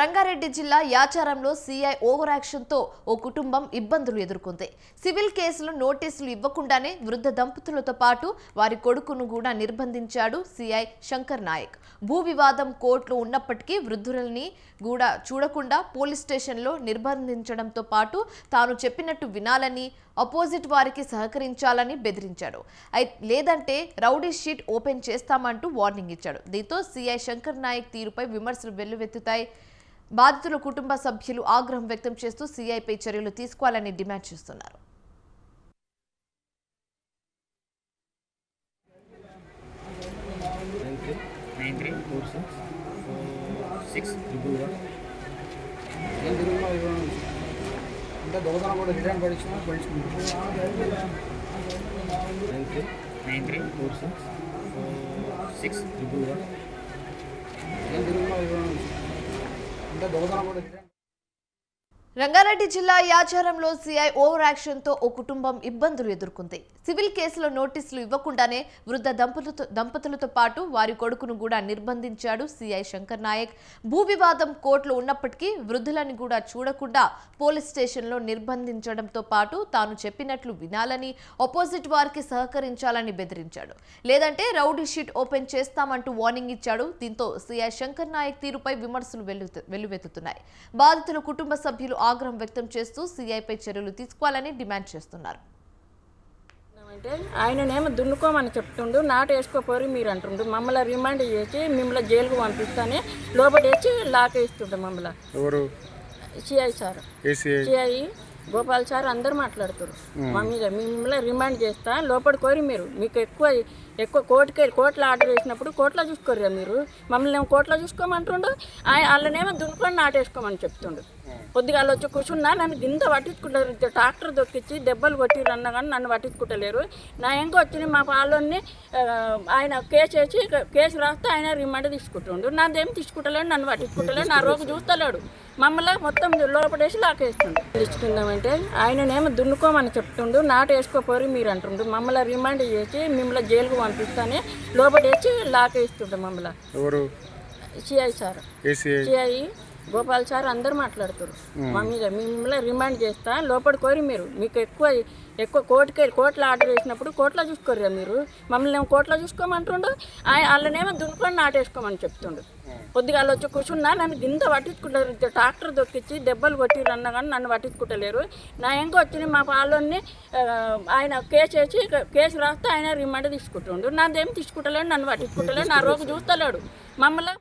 రంగారెడ్డి జిల్లా యాచారంలో CI over యాక్షన్తో ఓ కుటుంబం ఇబ్బందులు ఎదుర్కొంది. సివిల్ కేసులు నోటీసులు ఇవ్వకుండానే వృద్ధ దంపతులతో పాటు వారి కొడుకును కూడా నిర్బంధించాడు సీఐ శంకర్ నాయక్. భూ వివాదం కోర్టులో ఉన్నప్పటికీ వృద్ధులని కూడా చూడకుండా పోలీస్ స్టేషన్లో నిర్బంధించడంతో పాటు తాను చెప్పినట్టు వినాలని అపోజిట్ వారికి సహకరించాలని బెదిరించాడు. అయి లేదంటే రౌడీ షీట్ ఓపెన్ చేస్తామంటూ వార్నింగ్ ఇచ్చాడు. దీంతో సీఐ శంకర్ నాయక్ తీరుపై విమర్శలు వెల్లువెత్తుతాయి. బాధితుల కుటుంబ సభ్యులు ఆగ్రహం వ్యక్తం చేస్తూ సీఐపై చర్యలు తీసుకోవాలని డిమాండ్ చేస్తున్నారు nine three four six six triple one ఏం తిరుగులో అంటే దొంగతనం కూడా return nine three nine three four six six triple one ఏం ఇవ్వడం అంటే దొంగతనం కూడా రిటర్న్ రంగారెడ్డి జిల్లా యాచారంలో సీఐ ఓవర్ యాక్షన్తో ఓ కుటుంబం ఇబ్బందులు ఎదుర్కొంది. సివిల్ కేసులో నోటీసులు ఇవ్వకుండానే వృద్ధ దంపతులతో దంపతులతో పాటు వారి కొడుకును కూడా నిర్బంధించాడు సీఐ శంకర్ నాయక్. భూ వివాదం కోర్టులో ఉన్నప్పటికీ వృద్ధులని కూడా చూడకుండా పోలీస్ స్టేషన్లో నిర్బంధించడంతో పాటు తాను చెప్పినట్లు వినాలని ఆపోజిట్ వారికి సహకరించాలని బెదిరించాడు. లేదంటే రౌడీ షీట్ ఓపెన్ చేస్తామంటూ వార్నింగ్ ఇచ్చాడు. దీంతో సీఐ శంకర్ నాయక్ తీరుపై విమర్శలు వెల్లు- వెల్లువెత్తుతున్నాయి. బాధితుల కుటుంబ సభ్యులు ఆగ్రహం వ్యక్తం చేస్తూ సీఐపై చర్యలు తీసుకోవాలని డిమాండ్ చేస్తున్నారు. అంటే ఆయననేమో దున్నుకోమని చెప్తుండు నాటు వేసుకోపోరి మీరు అంటుండు. మమ్మల్ని రిమాండ్ చేసి మిమ్మల్ని జైలుకు పంపిస్తానే లోపల వేసి లాక్ వేస్తుండే మమ్మల్ని. ఎవరు? CI sir. CI? Gopal sir అందరు మాట్లాడుతారు. మా మీద మిమ్మల్ని రిమాండ్ చేస్తా లోపల కోరి మీరు. మీకు ఎక్కువ ఎక్కువ కోర్టుకి కోర్టులో ఆర్డర్ వేసినప్పుడు కోర్టులో చూసుకోరు మీరు. మమ్మల్ని ఏమో కోర్టులో చూసుకోమంటుండు ఆయన వాళ్ళనేమో దున్నుకొని నాటేసుకోమని చెప్తుండు. పొద్దుగాల వచ్చి కూర్చున్నా నన్ను గింత పట్టించుకుంటారు. ట్రాక్టర్ దొక్కిచ్చి దెబ్బలు కొట్టిర్రు అన్నా కానీ నన్ను పట్టించుకుంటలేరు నా ఎంక వచ్చిన మా పాలోని ఆయన కేసు వేసి కేసు రాస్తే ఆయన రిమాండ్ తీసుకుంటుండు. నాదేం తీసుకుంటలేడు నన్ను పట్టించుకుంటలేడు నా రోగు చూస్తలేడు. మమ్మల్ని మొత్తం లోపడేసి లాకేస్తుండు. తీసుకుందామంటే ఆయననేమో దున్నుకోమని చెప్తుండు నాటు వేసుకోపోరి మీరు అంటుండు మమ్మల్ని రిమాండ్ చేసి మిమ్మల్ని జైలుకు పంపిస్తానే లోపడేసి లాకేస్తుండే మమ్మల్ని. CI sir. CI Gopal sir అందరు మాట్లాడుతారు మా మీద మిమ్మల్ని రిమాండ్ చేస్తా లోపల కోరి మీరు. మీకు ఎక్కువ ఎక్కువ కోర్టుకి కోర్టులో ఆర్డర్ వేసినప్పుడు కోర్టులో చూసుకోరు మీరు. మమ్మల్ని ఏమో కోర్టులో చూసుకోమంటుండు. ఆయన వాళ్ళనేమో దున్నుకొని నాటేసుకోమని చెప్తుండు. పొద్దుగాల వచ్చి కూర్చున్నా నన్ను గింత పట్టించుకుంటారు. ట్రాక్టర్ దొక్కిచ్చి దెబ్బలు కొట్టిర్రు అన్నా కానీ నన్ను పట్టించుకుంటలేరు. నా ఎంక వచ్చిన మా పాలోని ఆయన కేసు వేసి కేసు రాస్తే ఆయన రిమాండ్ తీసుకుంటుండు. నాదేం తీసుకుంటలేడు నన్ను పట్టించుకుంటలేడు నా రోగు చూస్తలేడు. మమ్మల్ని